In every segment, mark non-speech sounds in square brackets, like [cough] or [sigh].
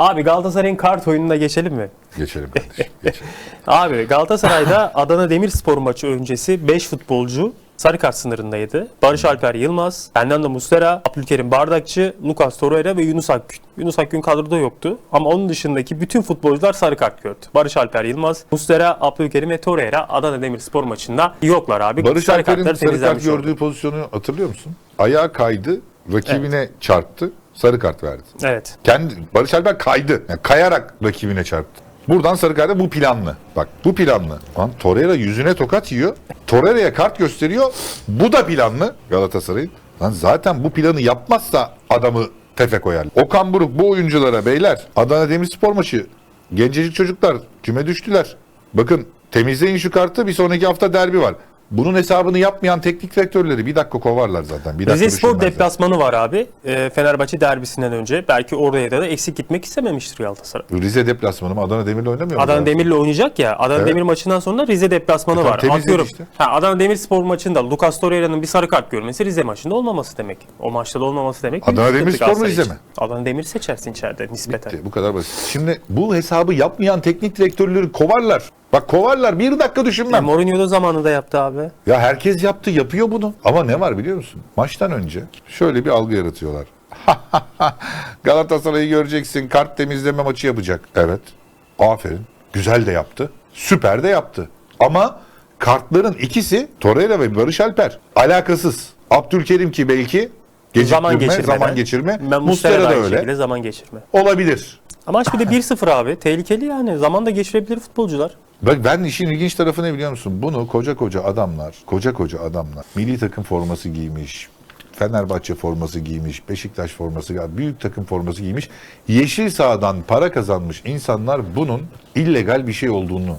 Abi Galatasaray'ın kart oyununa geçelim mi? Geçelim kardeşim. [laughs] Geçelim. Abi Galatasaray'da Adana Demirspor maçı öncesi 5 futbolcu sarı kart sınırındaydı. Barış Alper Yılmaz, Fernando Muslera, Abdülkerim Bardakçı, Lucas Torreira ve Yunus Akgün. Yunus Akgün kadroda yoktu ama onun dışındaki bütün futbolcular sarı kart gördü. Barış Alper Yılmaz, Muslera, Abdülkerim ve Torreira Adana Demirspor maçında yoklar abi. Barış Sarı Alper'in sarı kart temizlenmiş oldu. gördüğü pozisyonu hatırlıyor musun? Ayağı kaydı, rakibine çarptı, sarı kart verdi. Evet. Kendi Barış Alper kaydı. Yani kayarak rakibine çarptı. Buradan sarı kart bu planlı. Bak bu planlı. Lan Torreira yüzüne tokat yiyor. Torreira'ya kart gösteriyor. Bu da planlı Galatasaray'ın. Lan zaten bu planı yapmazsa adamı tefe koyar. Okan Buruk bu oyunculara beyler Adana Demirspor maçı gencecik çocuklar küme düştüler. Bakın temizleyin şu kartı bir sonraki hafta derbi var. Bunun hesabını yapmayan teknik direktörleri bir dakika kovarlar zaten. Bir dakika Rize Spor düşünmezler. deplasmanı var abi. Ee, Fenerbahçe derbisinden önce. Belki oraya da eksik gitmek istememiştir Galatasaray. Rize deplasmanı mı? Adana Demir'le oynamıyor mu? Adana? Demir'le oynayacak ya. Adana Evet. Demir maçından sonra Rize deplasmanı E var. Atıyorum. işte. Ha, Adana Demirspor maçında Lucas Torreira'nın bir sarı kart görmesi Rize maçında olmaması demek. O maçta da olmaması demek. Adana Demirspor mu, Rize mi? Adana Demir seçersin içeride nispeten. Bitti, Bu kadar basit. Şimdi bu hesabı yapmayan teknik direktörleri kovarlar. Bak kovarlar bir dakika E, düşünmem. Mourinho da zamanında yaptı abi. Ya herkes yaptı yapıyor bunu. Ama ne var biliyor musun? Maçtan önce şöyle bir algı yaratıyorlar. [laughs] Galatasaray'ı göreceksin kart temizleme maçı yapacak. Evet. Aferin. Güzel de yaptı. Süper de yaptı. Ama kartların ikisi Torreira ve Barış Alper. Alakasız. Abdülkerim ki belki geciktirme, Zaman geçirme. zaman geçirme. Ben Muslera da öyle. zaman geçirme. Olabilir. Ama maç bir de 1-0 abi. Tehlikeli yani. Zaman da geçirebilir futbolcular. Bak ben işin ilginç tarafı ne biliyor musun? Bunu koca koca adamlar, koca koca adamlar milli takım forması giymiş, Fenerbahçe forması giymiş, Beşiktaş forması büyük takım forması giymiş. Yeşil sahadan para kazanmış insanlar bunun illegal bir şey olduğunu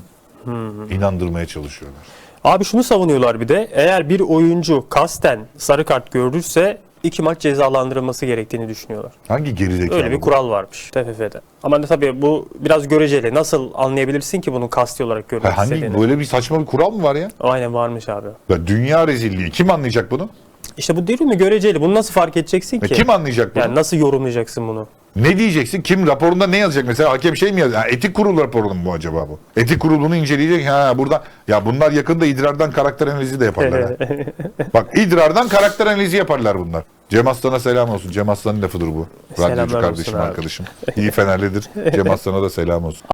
inandırmaya çalışıyorlar. Abi şunu savunuyorlar bir de. Eğer bir oyuncu kasten sarı kart görürse iki maç cezalandırılması gerektiğini düşünüyorlar. Hangi gerizekalı Öyle bir bu? kural varmış TFF'de. Ama tabii bu biraz göreceli. Nasıl anlayabilirsin ki bunun kasti olarak görmek Ha, hangi istediğini? böyle bir saçma bir kural mı var ya? Aynen varmış abi. ya? Dünya rezilliği. Kim anlayacak bunu? İşte bu değil mi göreceli? Bunu nasıl fark edeceksin ki? kim anlayacak bunu? Yani nasıl yorumlayacaksın bunu? Ne diyeceksin? Kim raporunda ne yazacak? Mesela hakem şey mi yazacak? Ha, etik kurul raporu mu acaba bu? Etik kurulunu inceleyecek. Ha burada ya bunlar yakında idrardan karakter analizi de yaparlar. ha. [laughs] Bak idrardan karakter analizi yaparlar bunlar. Cem Aslan'a selam olsun. Cem Aslan'ın lafıdır bu. Selamlar Radyocu olsun kardeşim, abi. arkadaşım. İyi Fenerlidir. Cem [laughs] Aslan'a da selam olsun.